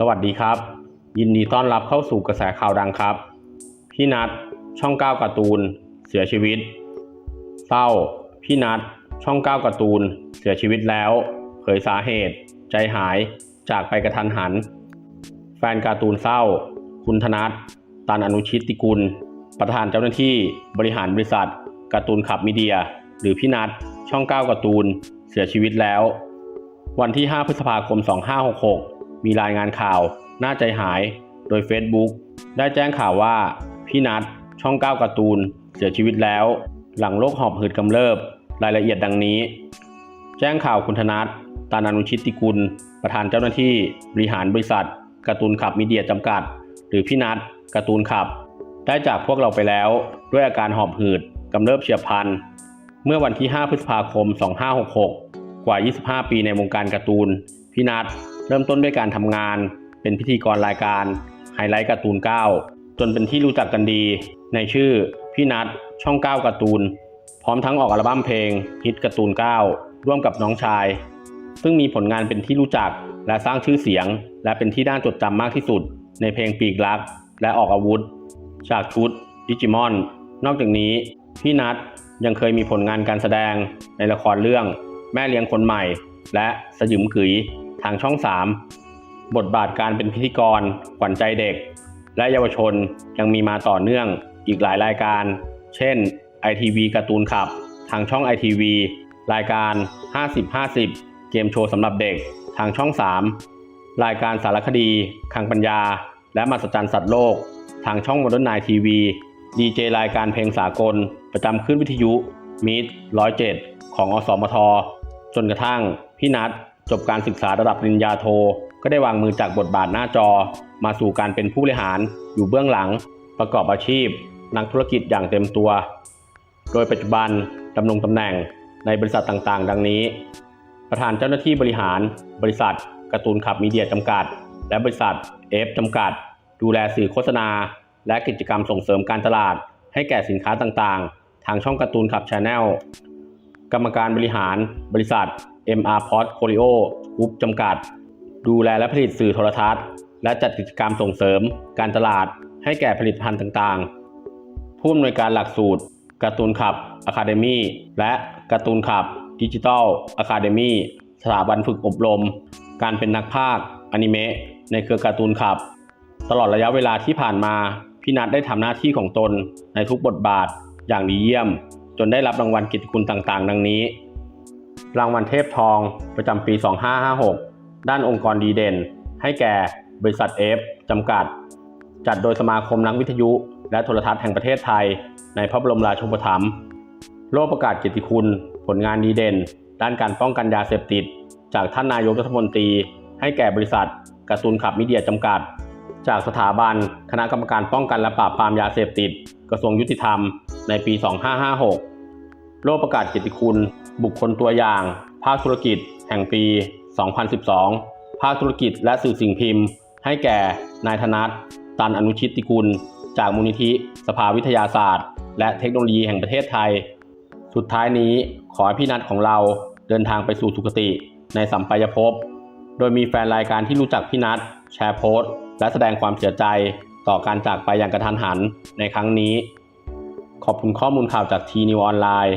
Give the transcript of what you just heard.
สวัสดีครับ ยินดีต้อนรับเข้าสู่กระแสข่าวดังครับ พี่นัทช่องเก้าการ์ตูน เสียชีวิต เศร้า พี่นัทช่องเก้าการ์ตูน เสียชีวิตแล้ว เผยสาเหตุ ใจหาย จากไปกระทันหัน แฟนการ์ตูนเศร้า คุณธนัทตันอนุชิตติกุล ประธานเจ้าหน้าที่บริหารบริษัทการ์ตูนขับมีเดีย หรือพี่นัทช่องเก้าการ์ตูน เสียชีวิตแล้ว วันที่ 5 พฤษภาคม 2566 มีรายงานข่าวน่าใจหายโดย Facebook ได้แจ้งข่าวว่า พี่นัทช่อง9การ์ตูน เสียชีวิตแล้ว หลังโรคหอบหืดกำเริบ รายละเอียดดังนี้ แจ้งข่าวคุณธนัทตานานุชิตติกุล ประธานเจ้าหน้าที่ บริหารบริษัทการ์ตูนขับมีเดียจำกัด หรือพี่นัทการ์ตูนขับ ได้จากพวกเราไปแล้ว ด้วยอาการหอบหืดกำเริบเฉียบพลันเมื่อวันที่ 5 พฤษภาคม 2566 กว่า 25 ปีในวงการการ์ตูน พี่นัท เริ่มต้นด้วยการทำงาน เป็นพิธีกรรายการไฮไลท์การ์ตูน 9 จนเป็นที่รู้จักกันดี ในชื่อพี่นัทช่อง 9 การ์ตูน พร้อมทั้งออกอัลบั้มเพลงฮิตการ์ตูน 9 ร่วมกับน้องชาย ซึ่งมีผลงานเป็นที่รู้จักและสร้างชื่อเสียง และเป็นที่น่าจดจำมากที่สุด ในเพลงปีกรัก และออกอาวุธจากชุด ดิจิมอน นอกจากนี้ พี่นัทยังเคยมีผลงานการแสดงในละครเรื่อง แม่เลี้ยงคนใหม่ และสยิมกึ๋ย ทางช่อง 3 บทบาทการเป็นพิธีกร ขวัญใจเด็ก และเยาวชนยังมีมาต่อเนื่องอีกหลายรายการ เช่น ITV การ์ตูนขับ ทางช่อง ITV รายการ 50-50 เกมโชว์สำหรับเด็ก ทางช่อง 3 รายการสารคดี คังปัญญา และมหัศจรรย์สัตว์โลก ทางช่อง Modern Night TV ดีเจรายการเพลงสากล ประจำคลื่นวิทยุมิด107ของอสมท จนกระทั่งพี่นัท จบการศึกษาระดับปริญญาโท ก็ได้วางมือจากบทบาทหน้าจอ มาสู่การเป็นผู้บริหารอยู่เบื้องหลัง ประกอบอาชีพ นักธุรกิจอย่างเต็มตัว โดยปัจจุบันดำรงตำแหน่งในบริษัทต่างๆ ดังนี้ ประธานเจ้าหน้าที่บริหาร บริษัทการ์ตูนขับมีเดียจำกัด และบริษัทเอฟจำกัด ดูแลสื่อโฆษณา และกิจกรรมส่งเสริมการตลาด ให้แก่สินค้าต่างๆ ทางช่องการ์ตูนขับชาแนลกรรมการบริหาร บริษัท MR p o t c o r i o Group จำกัด ดูแลและผลิตสื่อโทรทัศน์ และจัดกิจกรรมส่งเสริม การตลาดให้แก่ผลิตภัณฑ์ต่างๆ ผู้อำนวยการหลักสูตรการ์ตูนขับ Academy และการ์ตูนขับดิจิทัล Academy สถาบันฝึกอบรม การเป็นนักพากย์อนิเมะในเครือการ์ตูนขับ ตลอดระยะเวลาที่ผ่านมา พี่นัทได้ทำหน้าที่ของตนในทุกบทบาทอย่างดีเยี่ยม จนได้รับรางวัลกิตติคุณต่างๆ ดังนี้ รางวัลเทพทองประจำปี 2556 ด้านองค์กรดีเด่น ให้แก่บริษัทเอฟจำกัด จัดโดยสมาคมนักวิทยุ และโทรทัศน์แห่งประเทศไทย ในพระบรมราชูปถัมภ์โล่ประกาศเกียรติคุณ ผลงานดีเด่น ด้านการป้องกันยาเสพติด จากท่านนายกรัฐมนตรี ให้แก่บริษัทกร์ตูนขับมีเดียจำกัด จากสถาบันคณะกรรมการป้องกันและปราบปรามยาเสพติด กระทรวงยุติธรรมในปี 2556 โล่ประกาศเกียรติคุณ บุคคลตัวอย่าง ภาคธุรกิจ แห่งปี 2012 ภาคธุรกิจและสื่อสิ่งพิมพ์ ให้แก่นายธนัทตันอนุชิตติกุล จากมูลนิธิ สภาวิทยาศาสตร์ และเทคโนโลยีแห่งประเทศไทย สุดท้ายนี้ขอให้พี่นัทของเราเดินทางไปสู่สุคติในสัมปายภพ โดยมีแฟนรายการที่รู้จักพี่นัทแชร์โพสต์ และแสดงความเสียใจต่อการจากไปอย่างกระทันหันในครั้งนี้ ขอบคุณข้อมูลข่าวจากทีนิวออนไลน์